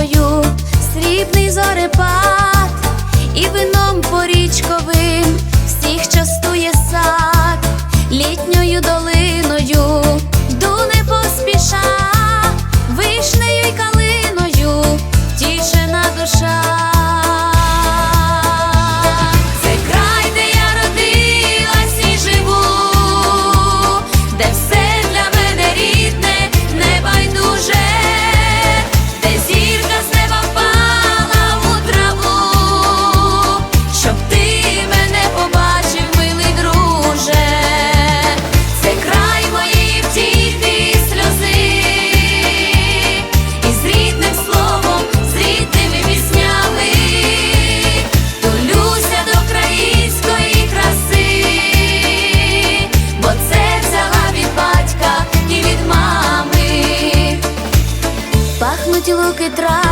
річкою, срібний зорепад і вином по порічковий. Батька і